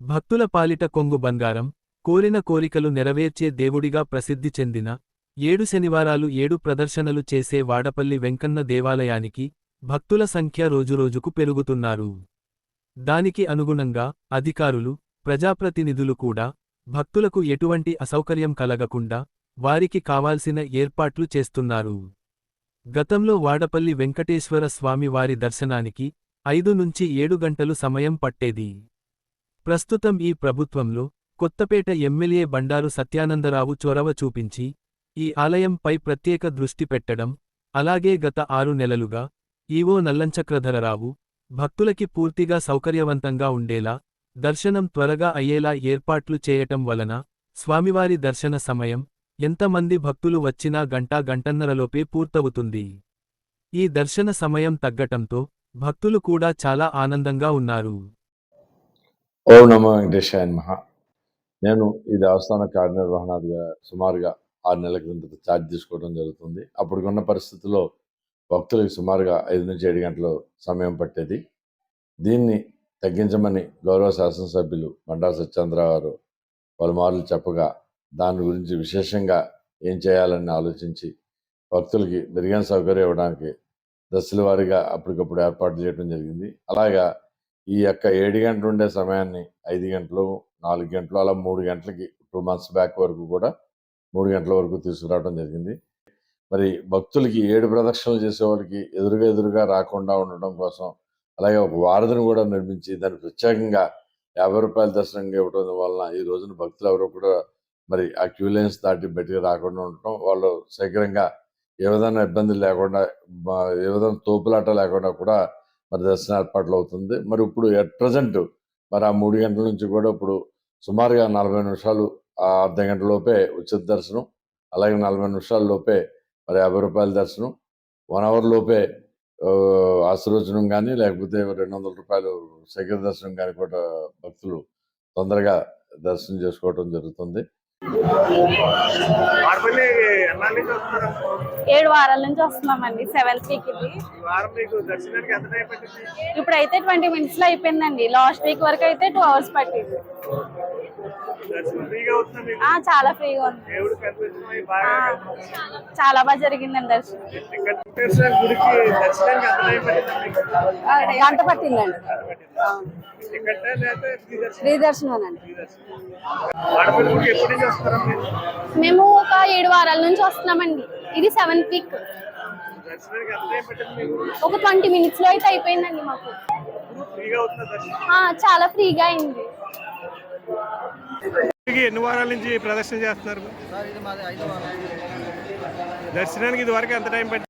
భక్తుల పాలిట కొంగు బంగారం కోరిన కోరికలు నెరవేర్చే దేవుడిగా ప్రసిద్ధి చెందిన ఏడు శనివారాలు ఏడు ప్రదర్శనలు చేసే వాడపల్లి వెంకన్న దేవాలయానికి భక్తుల సంఖ్య రోజురోజుకు పెరుగుతున్నారు. దానికి అనుగుణంగా అధికారులు ప్రజాప్రతినిధులు కూడా భక్తులకు ఎటువంటి అసౌకర్యం కలగకుండా వారికి కావాల్సిన ఏర్పాట్లు చేస్తున్నారు. గతంలో వాడపల్లి వెంకటేశ్వర స్వామి వారి దర్శనానికి ఐదు నుంచి ఏడు గంటలు సమయం పట్టేది. ప్రస్తుతం ఈ ప్రభుత్వంలో కొత్తపేట ఎమ్మెల్యే బండారు సత్యానందరావు చొరవ చూపించి ఈ ఆలయంపై ప్రత్యేక దృష్టి పెట్టడం అలాగే గత ఆరు నెలలుగా ఈవో నల్లంచక్రధరరావు భక్తులకి పూర్తిగా సౌకర్యవంతంగా ఉండేలా దర్శనం త్వరగా అయ్యేలా ఏర్పాట్లు చేయటం వలన స్వామివారి దర్శన సమయం ఎంతమంది భక్తులు వచ్చినా గంటా గంటన్నరలోపే పూర్తవుతుంది. ఈ దర్శన సమయం తగ్గటంతో భక్తులు కూడా చాలా ఆనందంగా ఉన్నారు. ఓం నమో వెంకటేశాయ నమః. నేను ఈ దేవస్థాన కార్యనిర్వహణాధిగా సుమారుగా ఆరు నెలల క్రిందట ఛార్జ్ తీసుకోవడం జరుగుతుంది. అప్పటికున్న పరిస్థితుల్లో భక్తులకు సుమారుగా ఐదు నుంచి ఏడు గంటలు సమయం పట్టేది. దీన్ని తగ్గించమని గౌరవ శాసనసభ్యులు బండారు సత్యేంద్రరావు గారు పలుమార్లు చెప్పగా దాని గురించి విశేషంగా ఏం చేయాలని ఆలోచించి భక్తులకి మెరుగైన సౌకర్యం ఇవ్వడానికి దశల వారీగా అప్పటికప్పుడు ఏర్పాటు చేయడం జరిగింది. అలాగా ఈ యొక్క ఏడు గంటలు ఉండే సమయాన్ని ఐదు గంటలు నాలుగు గంటలు అలా మూడు గంటలకి టూ మంత్స్ బ్యాక్ వరకు కూడా మూడు గంటల వరకు తీసుకురావడం జరిగింది. మరి భక్తులకి ఏడు ప్రదక్షిణలు చేసేవాడికి ఎదురుగా ఎదురుగా రాకుండా ఉండడం కోసం అలాగే ఒక వారధిని కూడా నిర్మించి దాన్ని ప్రత్యేకంగా యాభై రూపాయల దర్శనం ఇవ్వడం వలన ఈ రోజున భక్తులు ఎవరు కూడా మరి ఆ క్యూ లైన్స్ దాటి బయటికి రాకుండా ఉండటం వాళ్ళు శీఘ్రంగా ఏ విధంగా ఇబ్బందులు లేకుండా ఏ విధంగా తోపులాట లేకుండా కూడా మరి దర్శన ఏర్పాట్లు అవుతుంది. మరి ఇప్పుడు ఎట్ ప్రజెంట్ మరి ఆ మూడు గంటల నుంచి కూడా ఇప్పుడు సుమారుగా నలభై నిమిషాలు ఆ అర్ధ గంట లోపే ఉచిత దర్శనం అలాగే నలభై నిమిషాల లోపే మరి యాభై రూపాయల దర్శనం వన్ అవర్ లోపే ఆశీర్వచనం కానీ లేకపోతే రెండు వందల రూపాయలు శేఖర దర్శనం కానీ కూడా భక్తులు తొందరగా దర్శనం చేసుకోవడం జరుగుతుంది. ఏడు వారాల నుంచి వస్తున్నామండి సెవెంత్ వీక్ ఇది. పట్టింది? ఇప్పుడైతే ట్వంటీ మినిట్స్లో అయిపోయిందండి. లాస్ట్ వీక్ వరకు అయితే టూ అవర్స్ పట్టింది. చాలా ఫ్రీగా ఉంది. చాలా బాగా జరిగిందండి దర్శనం. గంట పట్టిందండి. ఫ్రీ దర్శనం? అండి మేము ఒక ఏడు వారాల నుంచి వస్తున్నామండి. ఇది సెవెంత్ వీక్ ఒక ట్వంటీ మినిట్స్లో అయితే అయిపోయిందండి మాకు. ఫ్రీగా అవుతుంది దర్శనం? ఆ, చాలా ఫ్రీగా అయింది. ఎన్ని వారాల నుంచి ప్రదర్శన చేస్తున్నారు? దర్శనానికి ఇది వరకు ఎంత టైం పట్టింది?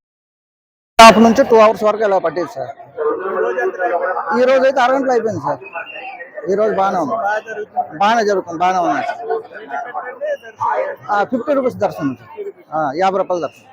హాఫ్ నుంచి టూ అవర్స్ వరకు ఇలా పట్టేది సార్. ఈ రోజు అయితే అరగంటలో అయిపోయింది సార్. ఈ రోజు బాగానే ఉంది. బాగానే జరుగుతుంది బాగానే ఉంది ఫిఫ్టీ రూపీస్ దర్శనం సార్. ఆ, యాభై రూపాయల దర్శనం.